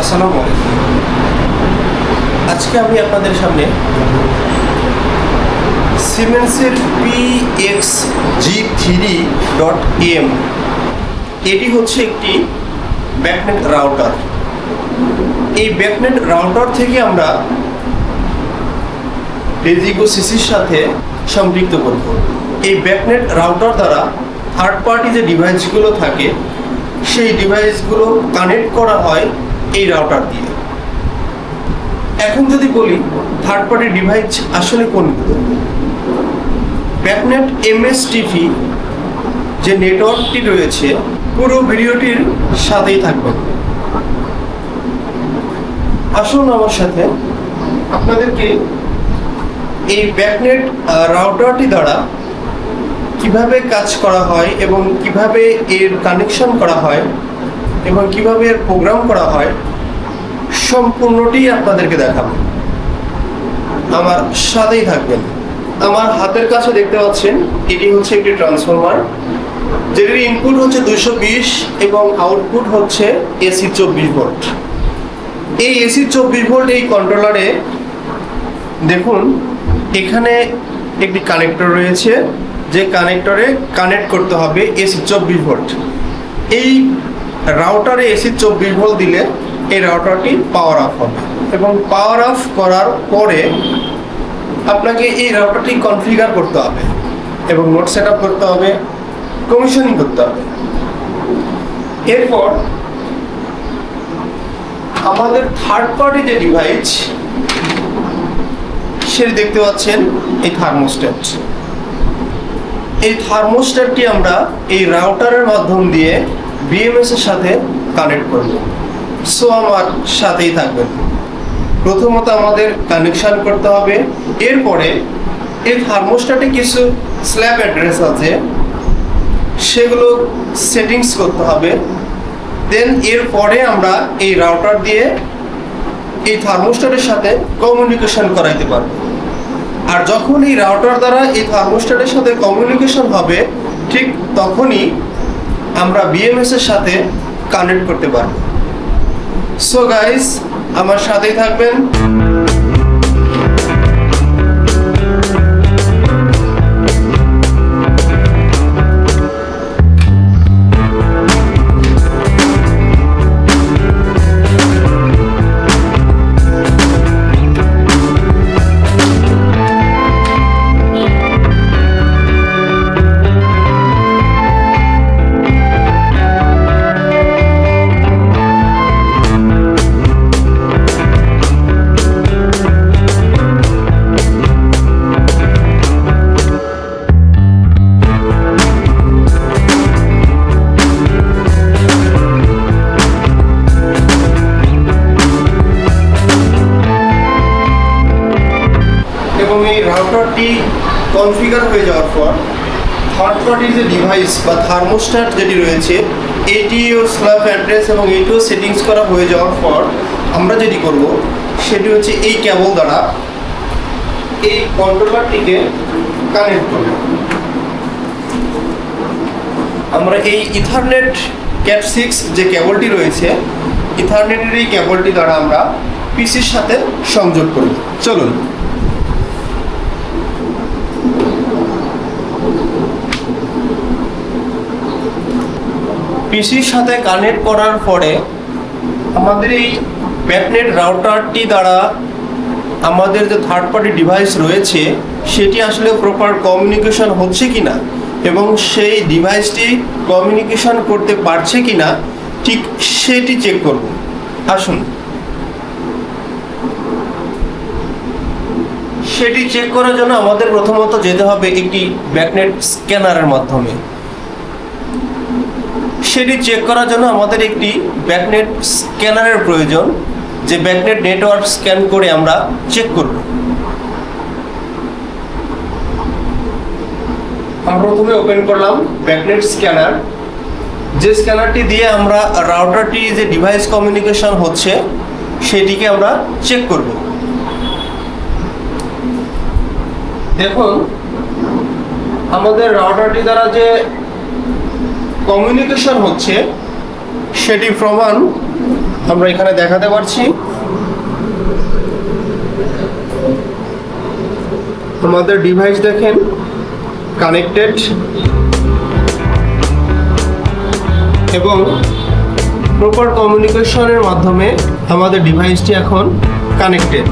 আসসালামু আজকে আমি আপনাদের সামনে সিমেন্সের P X G three dot M এটি হচ্ছে একটি ব্যাকনেট রাউটার। এই ব্যাকনেট রাউটার থেকে আমরা রেজিগো সিসির সাথে সম্পৃক্ত করব। এই ব্যাকনেট রাউটার দ্বারা থার্ড পার্টি যে ডিভাইসগুলো থাকে, সেই ডিভাইসগুলো কানেক্ট করা হয় এই রাউটার দিয়ে। এখন যদি বলি থার্ড পার্টি ডিভাইস আসলে কোনগুলো? ব্যাকনেট এমএস টিভি যে নেটওয়ার্কটি রয়েছে, পুরো ভিডিওটির সাথেই থাকবে। আসুন আমার সাথে আপনাদেরকে এই ব্যাকনেট রাউটারটি দ্বারা কীভাবে কাজ করা হয় এবং কীভাবে এর কানেকশন করা হয় এবং কীভাবে এর প্রোগ্রাম করা হয়, সম্পূর্ণটি আপনাদেরকে দেখাবো। আমার সাথেই থাকবেন। আমার হাতের কাছে দেখতে পাচ্ছেন, এটি হচ্ছে একটি ট্রান্সফরমার যেটির ইনপুট হচ্ছে দুশো বিশ এবং আউটপুট হচ্ছে এসি চব্বিশ ভোল্ট এই এসি চব্বিশ ভোল্ট এই কন্ট্রোলারে দেখুন, এখানে একটি কানেক্টর রয়েছে, যে কানেক্টরে কানেক্ট করতে হবে এসি চব্বিশ ভোল্ট এই রাউটারে এসি চব্বিশ ভোল্ট দিলে এই রাউটারটি পাওয়ার অফ হবে। এবং পাওয়ার অফ করার পরে আপনাকে এই রাউটারটি কনফিগার করতে হবে এবং নোট সেট করতে হবে কমিশনিং করতে হবে। এরপর আমাদের থার্ড পার্টি যে ডিভাইস সেটি দেখতে পাচ্ছেন এই থার্মোস্ট্যাট এই থার্মোস্ট্যাটটি আমরা এই রাউটারের মাধ্যম দিয়ে বিএমএস এর সাথে কানেক্ট করব। সো আমার সাথেই থাকবেন। প্রথমত আমাদের কানেকশন করতে হবে। এরপরে এই থার্মোস্ট্যাটে কিছু স্ল্যাব অ্যাড্রেস আছে। সেগুলো সেটিংস করতে হবে। দেন এরপরে আমরা এই রাউটার দিয়ে এই থার্মোস্ট্যাটের সাথে কমিউনিকেশন করাইতে পারব। আর যখন এই রাউটার দ্বারা এই থার্মোস্ট্যাটের সাথে কমিউনিকেশন হবে, ঠিক তখনই আমরা বিএমএস এর সাথে কানেক্ট করতে পারব। সো গাইস আমার সাথেই থাকবেন। রাউটারটি কনফিগার হয়ে যাওয়ার পর থার্ড পার্টির যে ডিভাইস বা থার্মোস্ট্যাট যেটি রয়েছে এটিও স্ল্যাব অ্যাড্রেস এবং এটিও সেটিংস করা হয়ে যাওয়ার পর আমরা যেটি করব, সেটি হচ্ছে এই কেবল দ্বারা এই কন্ট্রোলারটিকে কানেক্ট করব। আমরা এই ইথারনেট ক্যাট সিক্স যে কেবলটি রয়েছে ইথারনেটের এই কেবলটি দ্বারা আমরা পিসির সাথে সংযোগ করব চলুন। পিসির সাথে কানেক্ট করার পরে আমাদের এই ব্যাকনেট রাউটারটি দ্বারা আমাদের যে থার্ড পার্টি ডিভাইস রয়েছে, সেটি আসলে প্রপার কমিউনিকেশন হচ্ছে কি না এবং সেই ডিভাইসটি কমিউনিকেশন করতে পারছে কি না ঠিক সেটি চেক করব। আসুন। সেটি চেক করার জন্য আমাদের প্রথমত যেতে হবে একটি ব্যাকনেট স্ক্যানারের মাধ্যমে। সেটি চেক করার জন্য আমাদের একটি ব্যাকনেট স্ক্যানারের প্রয়োজন, যে ব্যাকনেট নেটওয়ার্ক স্ক্যান করে আমরা চেক করব। আমরা প্রথমে ওপেন করলাম ব্যাকনেট স্ক্যানার যে স্ক্যানারটি দিয়ে আমরা রাউটারটি যে ডিভাইস কমিউনিকেশন হচ্ছে, সেটিকে আমরা চেক করব। দেখুন, আমাদের রাউটারটি দ্বারা যে কমিউনিকেশন হচ্ছে, সেটি প্রমাণ আমরা এখানে দেখাতে পারছি। আমাদের ডিভাইস দেখেন কানেক্টেড এবং প্রপার কমিউনিকেশনের মাধ্যমে আমাদের ডিভাইসটি এখন কানেক্টেড